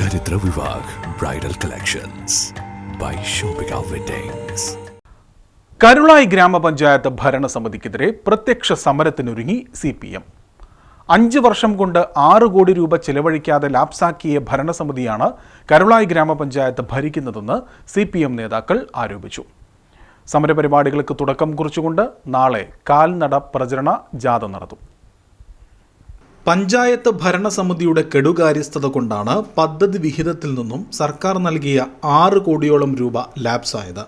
ചരിത്ര Vivah bridal collections by Shopika weddings Karulai ഗ്രാമപഞ്ചായത്ത് ഭരണസമിതിക്കെതിരെ പ്രത്യക്ഷ സമരത്തിനൊരുങ്ങി സി പി എം. അഞ്ച് വർഷം കൊണ്ട് ആറ് കോടി രൂപ ചെലവഴിക്കാതെ ലാപ്സാക്കിയ ഭരണസമിതിയാണ് കരുളായി ഗ്രാമപഞ്ചായത്ത് ഭരിക്കുന്നതെന്ന് സി പി എം നേതാക്കൾ ആരോപിച്ചു. സമരപരിപാടികൾക്ക് തുടക്കം കുറിച്ചുകൊണ്ട് നാളെ കാൽനട പ്രചരണ ജാഥ നടത്തും. പഞ്ചായത്ത് ഭരണസമിതിയുടെ കെടുകാര്യസ്ഥത കൊണ്ടാണ് പദ്ധതി വിഹിതത്തിൽ നിന്നും സർക്കാർ നൽകിയ ആറ് കോടിയോളം രൂപ ലാപ്സായത്.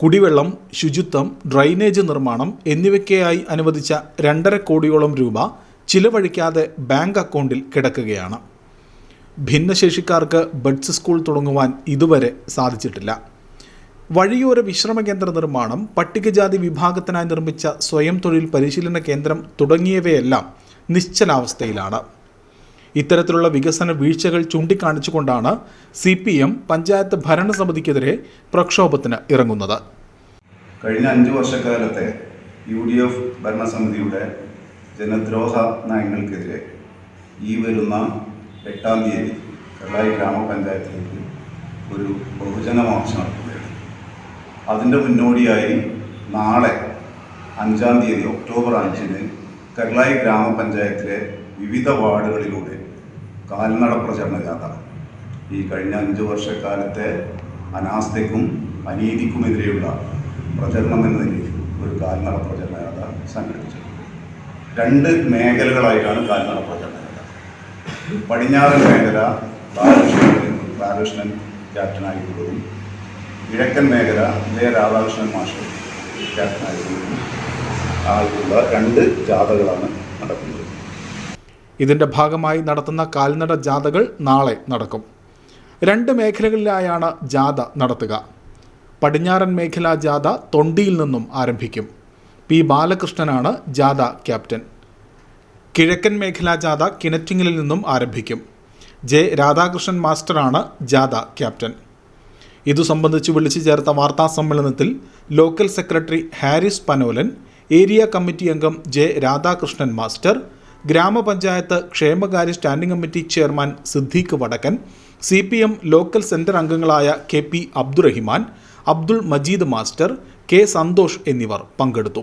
കുടിവെള്ളം ശുചിത്വം ഡ്രൈനേജ് നിർമ്മാണം എന്നിവയ്ക്കായി അനുവദിച്ച രണ്ടര കോടിയോളം രൂപ ചിലവഴിക്കാതെ ബാങ്ക് അക്കൗണ്ടിൽ കിടക്കുകയാണ്. ഭിന്നശേഷിക്കാർക്ക് ബഡ്സ് സ്കൂൾ തുടങ്ങുവാൻ ഇതുവരെ സാധിച്ചിട്ടില്ല. വഴിയോര വിശ്രമ കേന്ദ്ര നിർമ്മാണം പട്ടികജാതി വിഭാഗത്തിനായി നിർമ്മിച്ച സ്വയം തൊഴിൽ പരിശീലന കേന്ദ്രം തുടങ്ങിയവയെല്ലാം നിശ്ചലാവസ്ഥയിലാണ്. ഇത്തരത്തിലുള്ള വികസന വീഴ്ചകൾ ചൂണ്ടിക്കാണിച്ചുകൊണ്ടാണ് സി പി എം പഞ്ചായത്ത് ഭരണസമിതിക്കെതിരെ പ്രക്ഷോഭത്തിന് ഇറങ്ങുന്നത്. കഴിഞ്ഞ അഞ്ച് വർഷക്കാലത്തെ യു ഡി എഫ് ഭരണസമിതിയുടെ ജനദ്രോഹ നയങ്ങൾക്കെതിരെ ഈ വരുന്ന എട്ടാം തീയതി കല്ലായി ഗ്രാമപഞ്ചായത്തിലേക്ക് ഒരു ബഹുജന മാർച്ച് നടത്തുകയാണ് അതിന്റെ മുന്നോടിയായി നാളെ അഞ്ചാം തീയതി ഒക്ടോബർ അഞ്ചിന് കർലായി ഗ്രാമപഞ്ചായത്തിലെ വിവിധ വാർഡുകളിലൂടെ കാൽനട പ്രചരണ യാത്ര. ഈ കഴിഞ്ഞ അഞ്ച് വർഷക്കാലത്തെ അനാസ്ഥയ്ക്കും അനീതിക്കുമെതിരെയുള്ള പ്രചരണം എന്ന നിലയിൽ ഒരു കാൽനട പ്രചരണ ജാഥ സംഘടിപ്പിച്ചത്. രണ്ട് മേഖലകളായിട്ടാണ് കാൽനട പ്രചരണ ജാഥ പടിഞ്ഞാറൻ മേഖല ബാലകൃഷ്ണൻ ബാലകൃഷ്ണൻ ക്യാപ്റ്റനായിട്ടുള്ളതും കിഴക്കൻ മേഖല ജയ രാധാകൃഷ്ണൻ മാഷ് ക്യാപ്റ്റനായിട്ടുള്ളതും ആയിട്ടുള്ള രണ്ട് ജാഥകളാണ് നടക്കുന്നത്. ഇതിന്റെ ഭാഗമായി നടത്തുന്ന കാൽനട ജാഥകൾ നാളെ നടക്കും. രണ്ട് മേഖലകളിലായാണ് ജാഥ നടത്തുക. പടിഞ്ഞാറൻ മേഖലാ ജാഥ തൊണ്ടിയിൽ നിന്നും ആരംഭിക്കും. പി ബാലകൃഷ്ണനാണ് ജാഥ ക്യാപ്റ്റൻ. കിഴക്കൻ മേഖലാ ജാഥ കിണറ്റിങ്ങിൽ നിന്നും ആരംഭിക്കും. ജെ രാധാകൃഷ്ണൻ മാസ്റ്ററാണ് ജാഥ ക്യാപ്റ്റൻ. ഇതു സംബന്ധിച്ച് വിളിച്ചു ചേർത്ത വാർത്താ സമ്മേളനത്തിൽ local secretary Haris Panolan area committee അംഗം ജെ രാധാകൃഷ്ണൻ മാസ്റ്റർ ഗ്രാമപഞ്ചായത്ത് ക്ഷേമകാര്യ standing committee chairman Siddique Vadakkan C P M local centre അംഗങ്ങളായ K P Abdurahiman Abdul Majeed master K Santhosh എന്നിവർ പങ്കെടുത്തു.